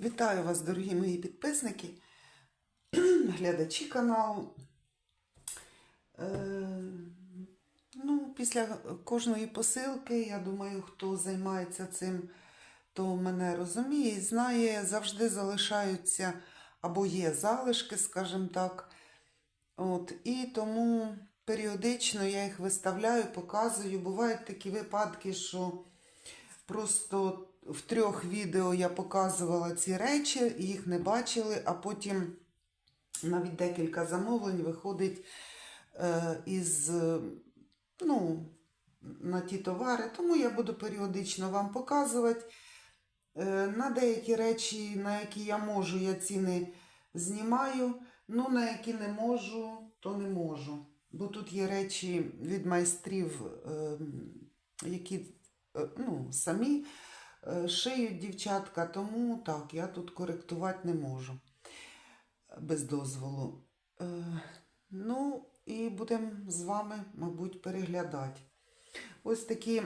Вітаю вас, дорогі мої підписники, глядачі каналу. Е, ну, після кожної посилки, я думаю, хто займається цим, то мене розуміє і знає, завжди залишаються або є залишки, скажімо так. От, і тому періодично я їх виставляю, показую. Бувають такі випадки, що просто в трьох відео я показувала ці речі, їх не бачили, а потім навіть декілька замовлень виходить е, із ну, на ті товари. Тому я буду періодично вам показувати. Е, на деякі речі, на які я можу, я ціни знімаю. Ну, на які не можу, то не можу. Бо тут є речі від майстрів, е, які е, ну, самі шиють дівчатка, тому так, я тут коректувати не можу без дозволу. Е, ну, і будемо з вами, мабуть, переглядати. Ось такі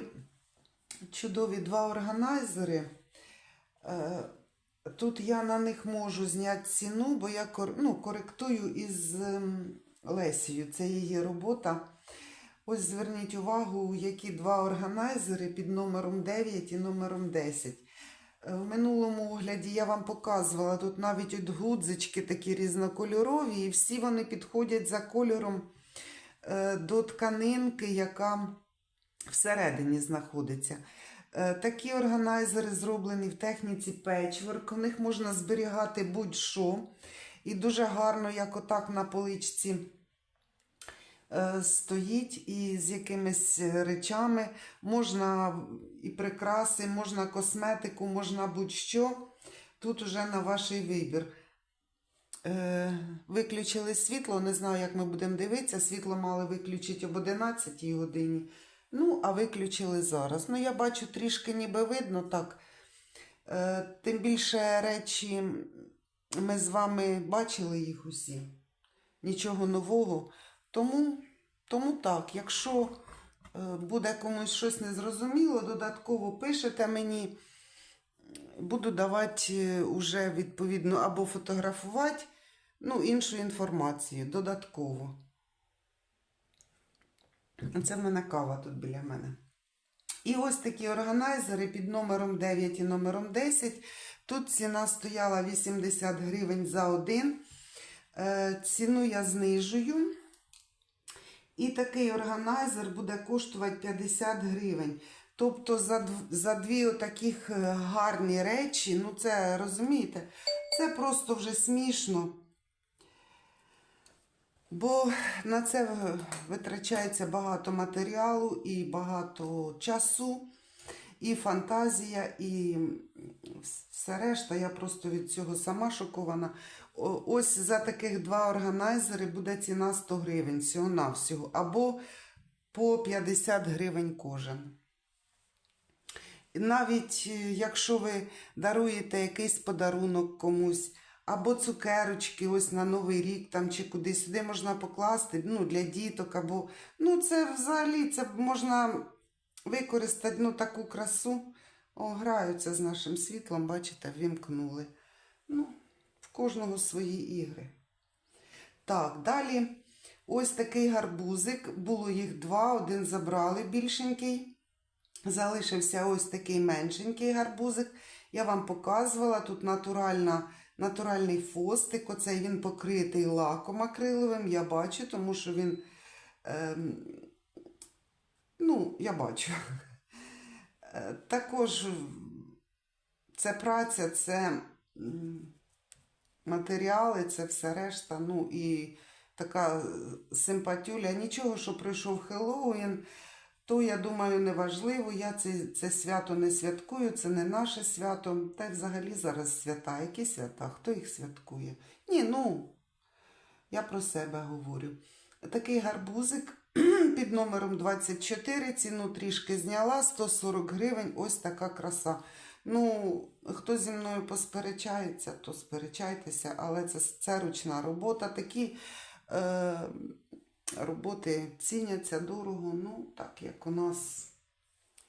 чудові два органайзери. Е, Тут я на них можу зняти ціну, бо я ну, коректую із ем, Лесією. Це її робота. Ось зверніть увагу, які два органайзери під номером 9 і номером 10. Е, В минулому огляді я вам показувала, тут навіть от гудзички такі різнокольорові, і всі вони підходять за кольором е, до тканинки, яка всередині знаходиться. Е, Такі органайзери зроблені в техніці печворк. В них можна зберігати будь-що. І дуже гарно, як отак на поличці стоїть і з якимись речами. Можна і прикраси, можна косметику, можна будь-що. Тут уже на ваш вибір. Е, Виключили світло, не знаю, як ми будемо дивитися. Світло мали виключити об 11 годині. Ну, а виключили зараз. Ну, я бачу, трішки ніби видно так. Е, Тим більше речі, ми з вами бачили їх усі. Нічого нового. Тому, тому так, якщо е, буде комусь щось незрозуміло, додатково пишете мені, буду давати е, уже відповідно або фотографувати, ну, іншу інформацію додатково. Це в мене кава тут біля мене. І ось такі органайзери під номером 9 і номером 10. Тут ціна стояла 80 гривень за один. Е, Ціну я знижую. І такий органайзер буде коштувати 50 гривень. Тобто за, за дві отаких е, гарні речі, ну це розумієте, це просто вже смішно. Бо на це витрачається багато матеріалу і багато часу, і фантазія, і все решта. Я просто від цього сама шокована. Ось за таких два органайзери буде ціна 100 гривень всього-навсього, або по 50 гривень кожен. Навіть е, якщо ви даруєте якийсь подарунок комусь, або цукерочки, ось на Новий рік там чи кудись сюди можна покласти ну, для діток, або ну це взагалі це можна використати ну, таку красу. О, граються з нашим світлом, бачите, вімкнули. Ну, кожного свої ігри. Так, далі ось такий гарбузик. Було їх два, один забрали більшенький. Залишився ось такий меншенький гарбузик. Я вам показувала, тут натуральна, натуральний фостик. Оцей він покритий лаком акриловим. Я бачу, тому що він. Ем, ну, я бачу. Е, Також це праця, це матеріали, це все решта. Ну і така симпатюля. Нічого, що прийшов Хеллоуін, то я думаю, не важливо. Я це, це свято не святкую, це не наше свято. Та й взагалі зараз свята. Які свята? Хто їх святкує? Ні, ну, я про себе говорю. Такий гарбузик під номером 24, ціну трішки зняла, 140 гривень, ось така краса. Ну, хто зі мною посперечається, то сперечайтеся, але це, це ручна робота. Такі е, роботи ціняться дорого, ну, так як у нас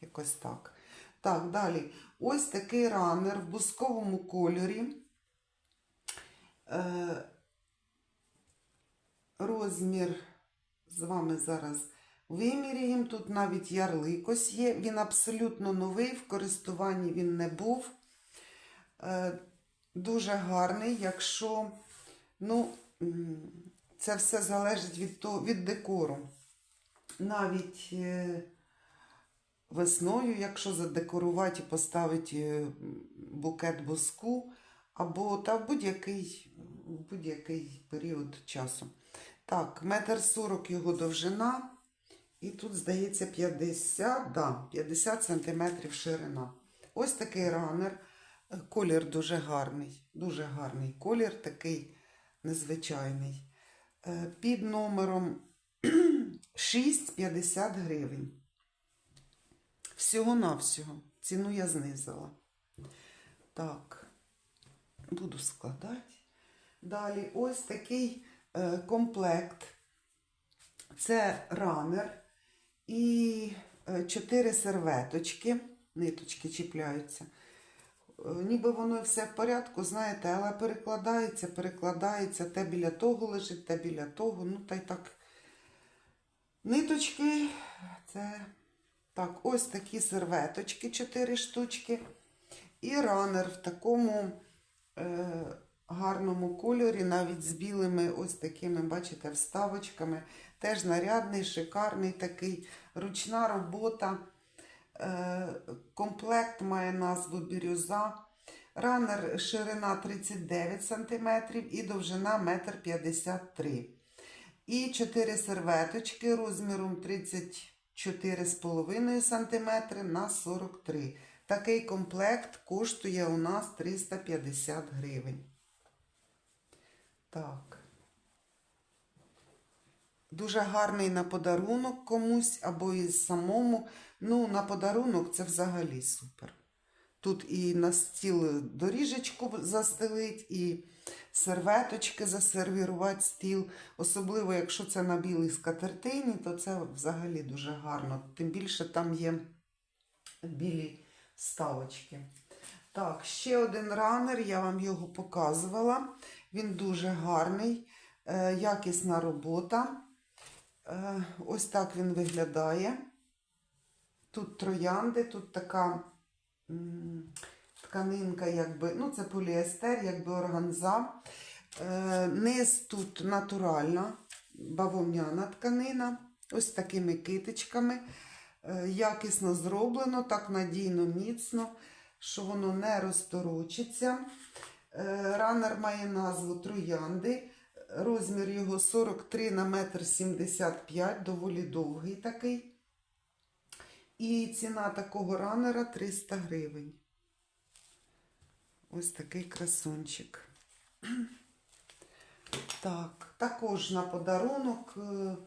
якось так. Так, далі. Ось такий ранер в бусковому кольорі. Е, розмір з вами зараз виміряємо. Тут навіть ярлик ось є. Він абсолютно новий, в користуванні він не був. Е, дуже гарний, якщо ну, це все залежить від, того, від декору. Навіть е, весною, якщо задекорувати і поставити е, букет буску, або та в будь-який будь-який період часу. Так, метр сорок його довжина. І тут, здається, 50, да, 50 сантиметрів ширина. Ось такий ранер. Е, Колір дуже гарний. Дуже гарний колір, такий незвичайний. Е, Під номером 6,50 гривень. Всього-навсього. Ціну я знизила. Так, буду складати. Далі ось такий е, комплект. Це ранер і е, чотири серветочки. Ниточки чіпляються. Е, Ніби воно все в порядку, знаєте, але перекладається, перекладається, те біля того лежить, те біля того. Ну, та й так. Ниточки, це так, ось такі серветочки, 4 штучки. І ранер в такому е, гарному кольорі, навіть з білими ось такими, бачите, вставочками. Теж нарядний, шикарний такий, ручна робота. Е, комплект має назву бірюза. Ранер ширина 39 см і довжина 1,53 м. І 4 серветочки розміром 34,5 см на 43 Такий комплект коштує у нас 350 гривень. Так. Дуже гарний на подарунок комусь або і самому. Ну, на подарунок це взагалі супер. Тут і на стіл доріжечку застелить, і серветочки засервірувати стіл. Особливо, якщо це на білій скатертині, то це взагалі дуже гарно. Тим більше там є білі ставочки. Так, ще один ранер, я вам його показувала. Він дуже гарний, е, якісна робота. Е, ось так він виглядає. Тут троянди, тут така тканинка, якби, ну це поліестер, якби органза. Е, низ тут натуральна бавовняна тканина, ось такими китичками. Якісно зроблено, так надійно, міцно, що воно не розторочиться. Е, Ранер має назву Троянди. Розмір його 43 на 1,75 м, доволі довгий такий. І ціна такого ранера 300 гривень. Ось такий красунчик. Так, також на подарунок, е,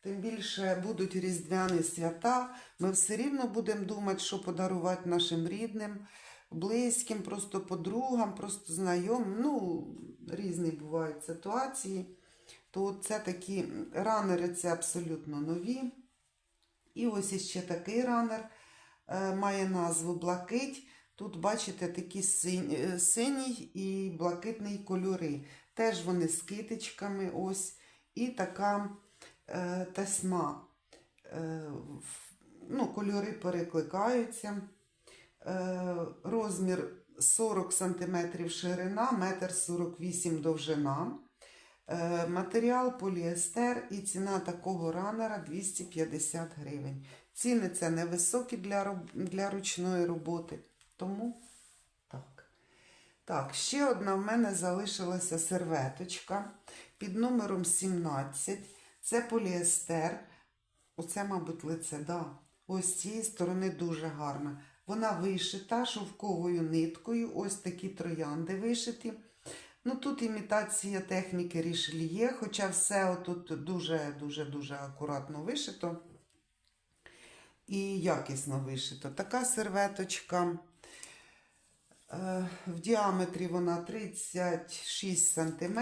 тим більше будуть різдвяні свята. Ми все рівно будемо думати, що подарувати нашим рідним, близьким, просто подругам, просто знайомим. Ну, різні бувають ситуації. То це такі ранери це абсолютно нові. І ось іще такий ранер е, має назву Блакить. Тут, бачите, такі е, синій і блакитний кольори. Теж вони з китичками, ось, і така е, тесьма. Е, ну, кольори перекликаються. Е, розмір 40 см ширина, 1,48 м довжина. Е, Матеріал поліестер і ціна такого ранера 250 гривень. Ціни це невисокі для, для ручної роботи. Тому так. Так, ще одна в мене залишилася серветочка під номером 17. Це поліестер. Оце, мабуть, лице, да. Ось з цієї сторони дуже гарна. Вона вишита шовковою ниткою. Ось такі троянди вишиті. Ну тут імітація техніки рішельє, хоча все тут дуже-дуже-дуже акуратно вишито і якісно вишито. Така серветочка. Е, В діаметрі вона 36 см.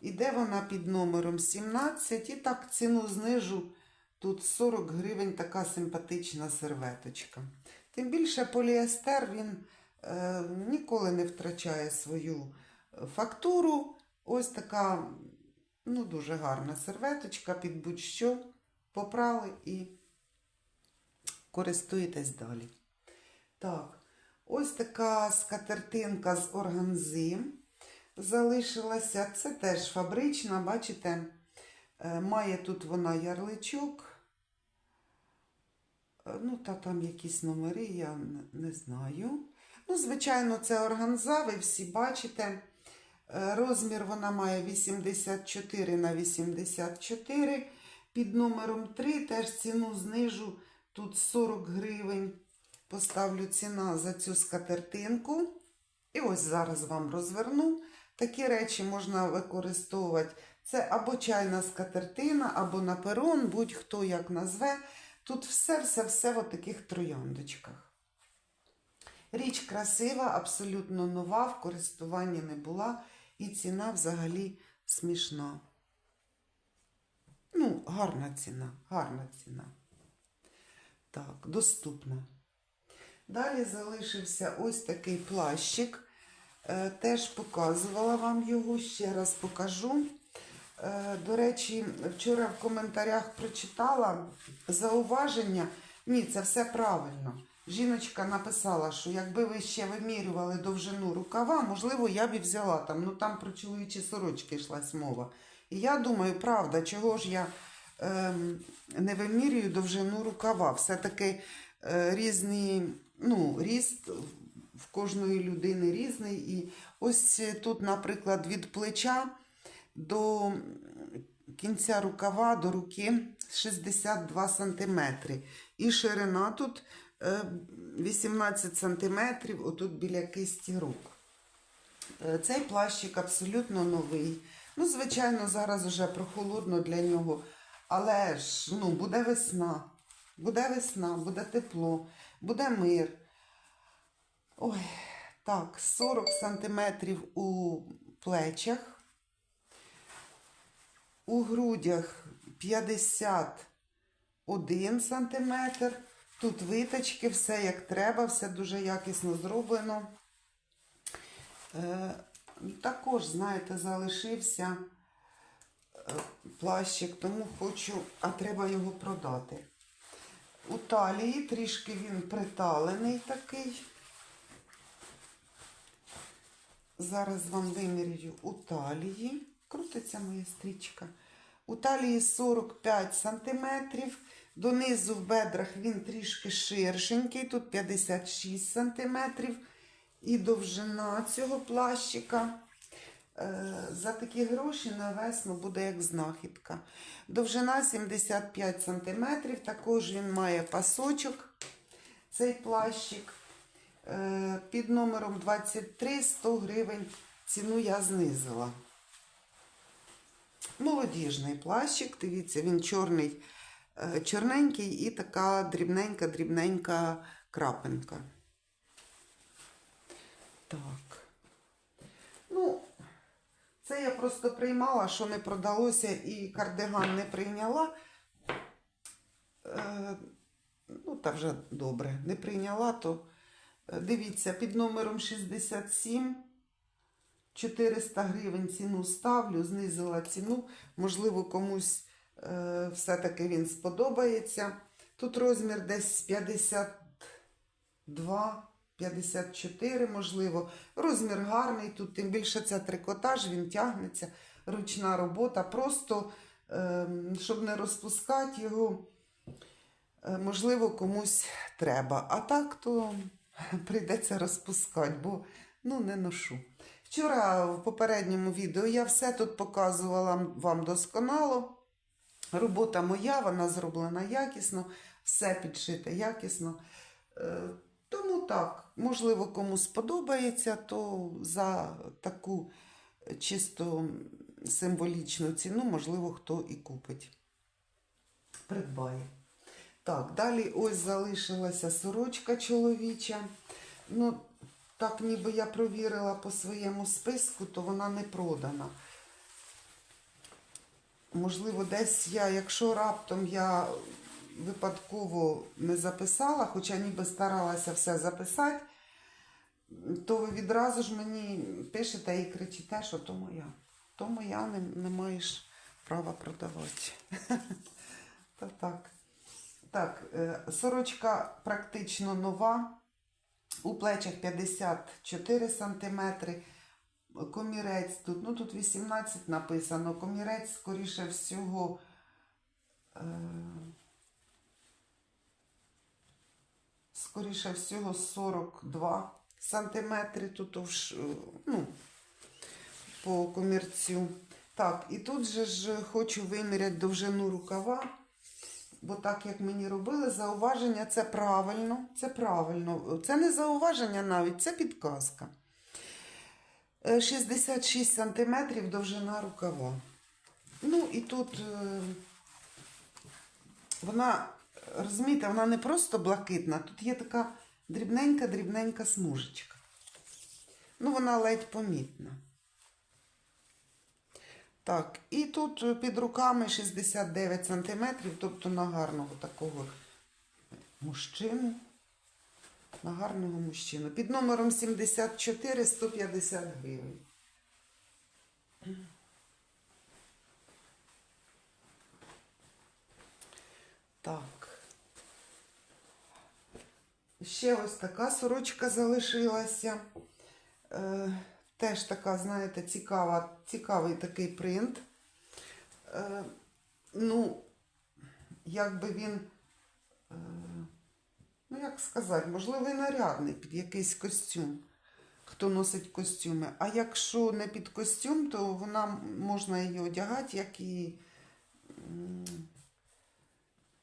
Іде вона під номером 17. І так ціну знижу. Тут 40 гривень така симпатична серветочка. Тим більше поліестер він е, ніколи не втрачає свою е, фактуру. Ось така ну, дуже гарна серветочка під будь-що попрали і користуєтесь далі. Так, ось така скатертинка з органзи залишилася. Це теж фабрична, бачите, е, має тут вона ярличок. Е, Ну, та там якісь номери, я не знаю. Ну, звичайно, це органза, ви всі бачите. Е, Розмір вона має 84 на 84. Під номером 3 теж ціну знижу. Тут 40 гривень. Поставлю ціна за цю скатертинку. І ось зараз вам розверну. Такі речі можна використовувати. Це або чайна скатертина, або на перон, будь-хто як назве. Тут все-все-все в таких трояндочках. Річ красива, абсолютно нова, в користуванні не була, і ціна взагалі смішна. Ну, гарна ціна, гарна ціна. Так, доступна. Далі залишився ось такий плащик. Е, Теж показувала вам його, ще раз покажу. Е, До речі, вчора в коментарях прочитала зауваження. Ні, це все правильно. Жіночка написала, що якби ви ще вимірювали довжину рукава, можливо, я б і взяла там. Ну там про чоловічі сорочки йшлась мова. І я думаю, правда, чого ж я ем, не вимірюю довжину рукава. Все-таки е, різні, ну, ріст в кожної людини різний. І ось тут, наприклад, від плеча до кінця рукава до руки 62 см. І ширина тут е, 18 см, отут біля кисті рук. Е, Цей плащик абсолютно новий. Ну, звичайно, зараз вже прохолодно для нього. Але ж ну, буде весна. Буде весна, буде тепло, буде мир. Ой, так, 40 сантиметрів у плечах. У грудях 51 сантиметр. Тут виточки, все як треба, все дуже якісно зроблено. Е, також, знаєте, залишився е, плащик, тому хочу, а треба його продати. У талії трішки він приталений такий. Зараз вам вимірюю у талії. Крутиться моя стрічка. У талії 45 сантиметрів. Донизу в бедрах він трішки ширшенький, тут 56 сантиметрів. І довжина цього плащика. е, За такі гроші на весну буде як знахідка. Довжина 75 сантиметрів. Також він має пасочок. Цей плащик. Е, Під номером 23 100 гривень ціну я знизила. Молодіжний плащик, дивіться, він чорний, е, чорненький і така дрібненька-дрібненька крапинка. Так. Ну, це я просто приймала, що не продалося, і кардиган не прийняла. Е, ну, та вже добре, не прийняла, то е, дивіться, під номером 67 400 гривень ціну ставлю, знизила ціну. Можливо, комусь е, все-таки він сподобається. Тут розмір десь 52, 54, можливо. Розмір гарний, тут тим більше це трикотаж, він тягнеться, ручна робота. Просто, е, щоб не розпускати його, е, можливо, комусь треба. А так, то прийдеться розпускати, бо ну, не ношу. Вчора в попередньому відео я все тут показувала вам досконало. Робота моя, вона зроблена якісно, все підшите якісно. Е, Тому так, можливо, кому сподобається, то за таку чисто символічну ціну, можливо, хто і купить. Придбає. Так, далі ось залишилася сорочка чоловіча. Ну, так ніби я провірила по своєму списку, то вона не продана. Можливо, десь я, якщо раптом я випадково не записала, хоча ніби старалася все записати, то ви відразу ж мені пишете і кричите, що то моя. То моя не, не маєш права продавати. Та так. Так, е, сорочка практично нова. У плечах 54 см. Комірець тут, ну тут 18 написано. Комірець, скоріше всього, е, скоріше всього 42 сантиметри тут вш, ну, по комірцю. Так, і тут же ж хочу виміряти довжину рукава. Бо так як мені робили, зауваження це правильно. Це правильно. Це не зауваження навіть, це підказка. Е, 66 сантиметрів довжина рукава. Ну і тут е, вона, розумієте, вона не просто блакитна, тут є така дрібненька-дрібненька смужечка. Ну, вона ледь помітна. Так, і тут е, під руками 69 сантиметрів, тобто на гарного такого мужчину. На гарного мужчину. Під номером 74 150 гривень. Так. Ще ось така сорочка залишилася. Теж така, знаєте, цікава, цікавий такий принт. Е, ну, якби він, е, ну як сказати, можливо, і нарядний під якийсь костюм, хто носить костюми. А якщо не під костюм, то вона можна її одягати, як і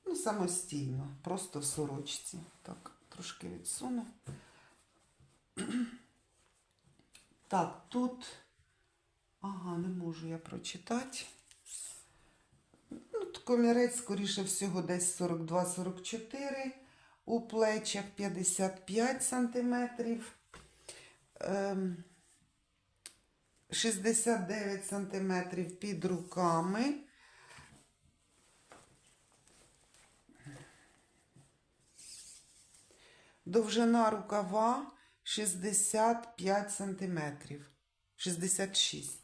ну, самостійно, просто в сорочці. Так, трошки відсуну. Так, тут. Ага, не можу я прочитати. Ну, комірець, скоріше всього, десь 42-44. У плечах 55 сантиметрів. Ем, 69 сантиметрів під руками. Довжина рукава 65 сантиметрів. 66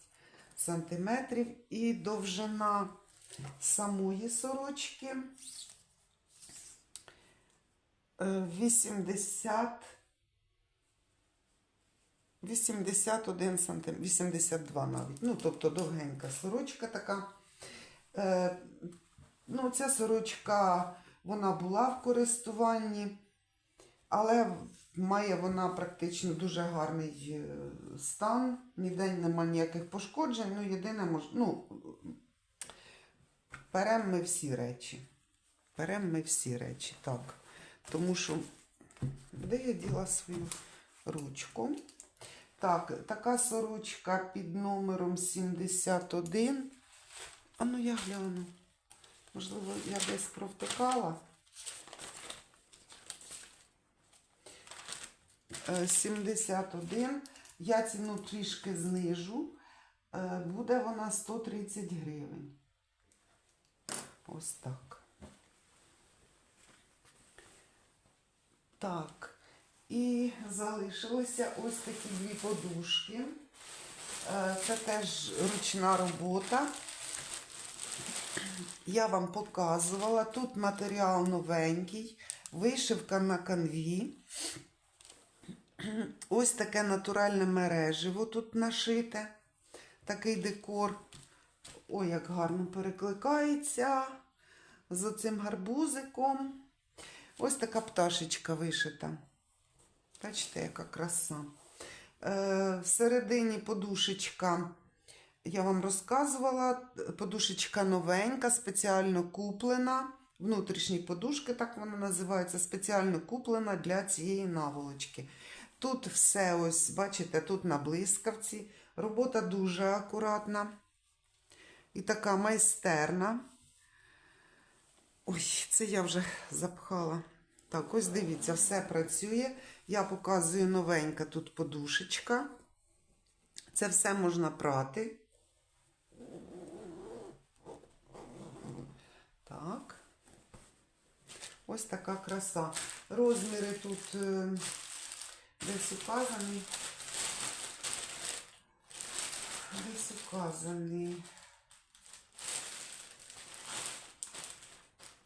сантиметрів. І довжина самої сорочки е, 80 81 сантиметр, 82 навіть. Ну, тобто довгенька сорочка така. Е, ну, ця сорочка, вона була в користуванні, але має вона практично дуже гарний е, стан. Ніде нема ніяких пошкоджень. Ну, єдине, мож... ну, перемо ми всі речі. Перемо ми всі речі, так. Тому що, де я діла свою ручку? Так, така сорочка під номером 71. А ну я гляну. Можливо, я десь провтикала. 71. Я ціну трішки знижу. Е, Буде вона 130 гривень. Ось так. Так. І залишилися ось такі дві подушки. Е, Це теж ручна робота. Я вам показувала. Тут матеріал новенький, вишивка на канві. Ось таке натуральне мереживо тут нашите. Такий декор. Ой, як гарно перекликається з оцим гарбузиком. Ось така пташечка вишита. Бачите, яка краса. Е, всередині подушечка, я вам розказувала, подушечка новенька, спеціально куплена. Внутрішні подушки, так вона називається, спеціально куплена для цієї наволочки. Тут все ось, бачите, тут на блискавці. Робота дуже акуратна і така майстерна. Ой, це я вже запхала. Так, ось дивіться, все працює. Я показую новенька тут подушечка. Це все можна прати. Так. Ось така краса. Розміри тут е, десь указані. Десь указані.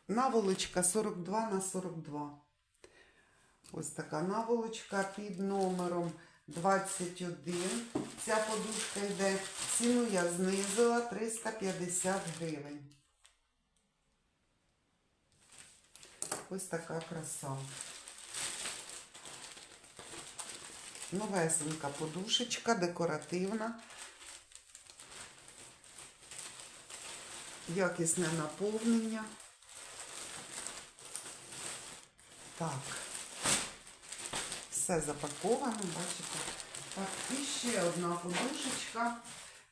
Наволочка 42 на 42. Ось така наволочка під номером 21. Ця подушка йде. Ціну я знизила 350 гривень. Ось така краса. Новесенька подушечка, декоративна. Якісне наповнення. Так. Все запаковано, бачите. Так, і ще одна подушечка.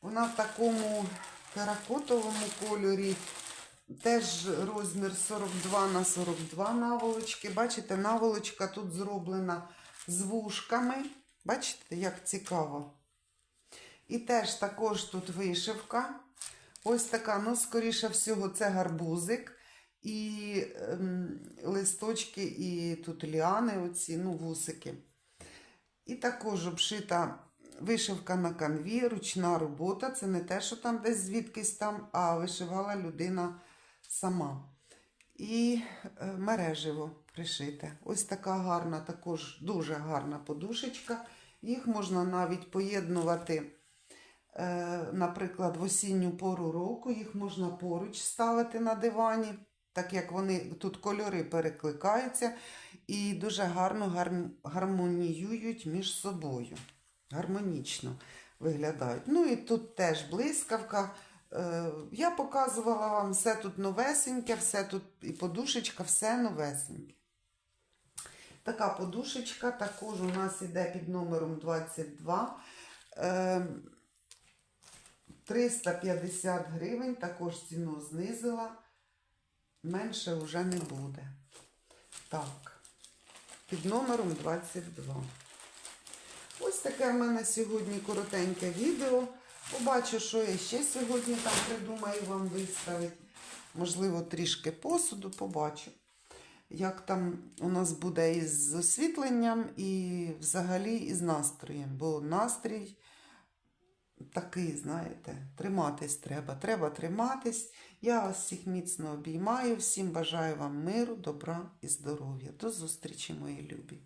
Вона в такому теракотовому кольорі. Теж розмір 42 на 42 наволочки. Бачите, наволочка тут зроблена з вушками. Бачите, як цікаво. І теж також тут вишивка. Ось така, ну, скоріше всього, це гарбузик. І ем, листочки, і тут ліани, оці, ну, вусики. І також обшита вишивка на канві, ручна робота. Це не те, що там десь звідкись там, а вишивала людина сама. І е, мереживо пришите. Ось така гарна, також дуже гарна подушечка. Їх можна навіть поєднувати, е, наприклад, в осінню пору року. Їх можна поруч ставити на дивані, так як вони тут кольори перекликаються і дуже гарно гармоніюють між собою. Гармонічно виглядають. Ну і тут теж блискавка. Е, Я показувала вам все тут новесеньке, все тут і подушечка, все новесеньке. Така подушечка також у нас іде під номером 22. Е, 350 гривень, також ціну знизила. Менше вже не буде. Так, під номером 22. Ось таке в мене сьогодні коротеньке відео. Побачу, що я ще сьогодні там придумаю вам виставити. Можливо, трішки посуду побачу. Як там у нас буде із освітленням і взагалі із настроєм. Бо настрій такий, знаєте, триматись треба. Треба триматись. Я вас всіх міцно обіймаю. Всім бажаю вам миру, добра і здоров'я. До зустрічі, мої любі.